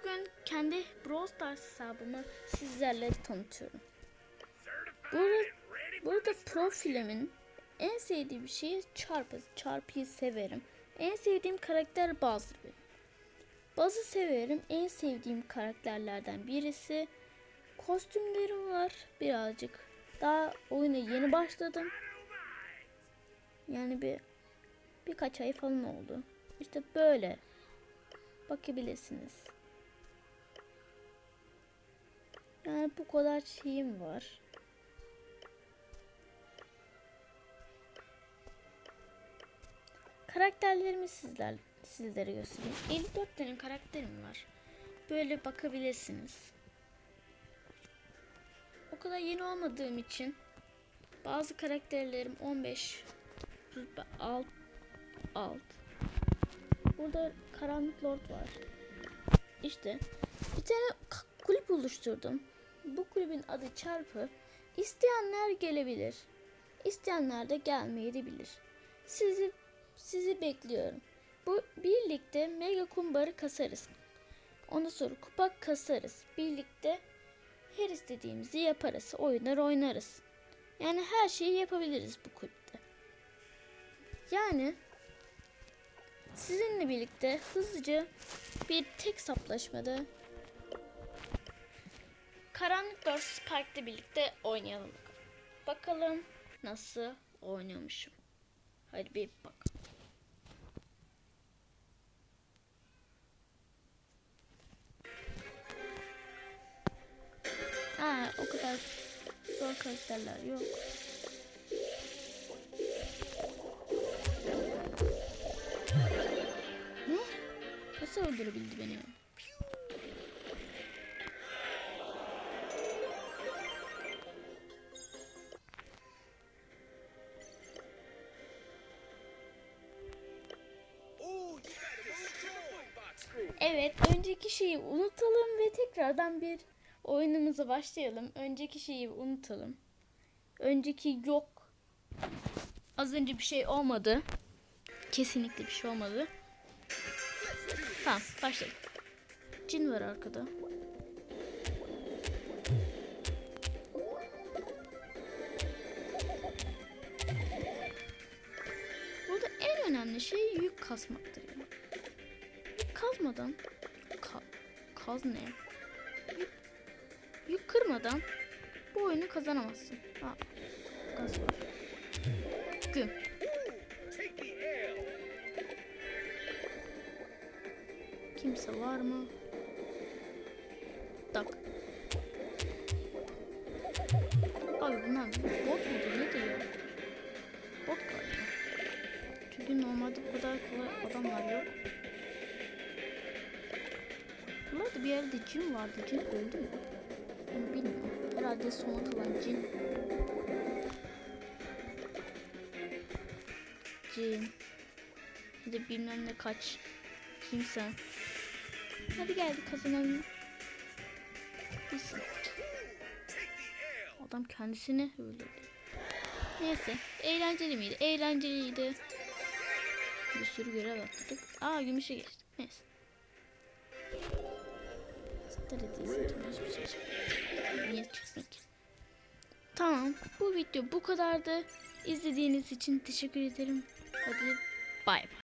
bugün kendi Brawl Stars hesabımı sizlerle tanıtıyorum. Burada, burada profilimin en sevdiğim şey çarpı. Çarpıyı severim. En sevdiğim karakter Buzz'dır benim. Buzz'ı severim. En sevdiğim karakterlerden birisi. Kostümlerim var birazcık. Daha oyuna yeni başladım. Yani bir birkaç ay falan oldu. İşte böyle bakabilirsiniz. Yani bu kadar şeyim var. Karakterlerimi sizler sizlere göstereyim. 54 tane karakterim var. Böyle bakabilirsiniz. O kadar yeni olmadığım için bazı karakterlerim 15 rütbe alt alt. Burada karanlık lord var. İşte bir tane kulüp. Bu kulübün adı çarpı. İsteyenler gelebilir. İsteyenler de gelmeyebilir. Sizi sizi bekliyorum. Bu birlikte mega kumbarı kasarız. Ondan sonra kupa kasarız. Birlikte her istediğimizi yaparız. Oyunlar oynarız. Yani her şeyi yapabiliriz bu kulüpte. Yani sizinle birlikte hızlıca bir tek saplaşmada Karanlık Dört Spike'la birlikte oynayalım. Bakalım nasıl oynuyormuşum. Hadi bir bak. Aa, o kadar zor karakterler yok. Ne? Nasıl öldürebildi beni? Evet, önceki şeyi unutalım ve tekrardan bir oyunumuza başlayalım. Önceki şeyi unutalım. Önceki yok. Az önce bir şey olmadı. Kesinlikle bir şey olmadı. Tamam, başlayalım. Cin var arkada. Burada en önemli şey yük kasmaktır ya. Kazmadan ka- kaz ne? Yük, yük kırmadan bu oyunu kazanamazsın. Ha, gaz var. Kimse var mı? Tak. Abi bunlar bot mudur ne diyor? Bot galiba. Çünkü normalde bu kadar kolay adamlar yok. Buralarda bir yerde cin vardı. Cin öldü mü? Bilmiyorum. Herhalde son atılan cin. Cin. Bir de bilmem ne kaç. Kimsen. Hadi geldi kazanalım. Bilsin. Adam kendisini öldürdü. Neyse. Eğlenceli miydi? Eğlenceliydi. Bir sürü görev atladık. Aa gümüşe geçtik. Neyse. Ki? Tamam. Bu video bu kadardı. İzlediğiniz için teşekkür ederim. Hadi bay bay.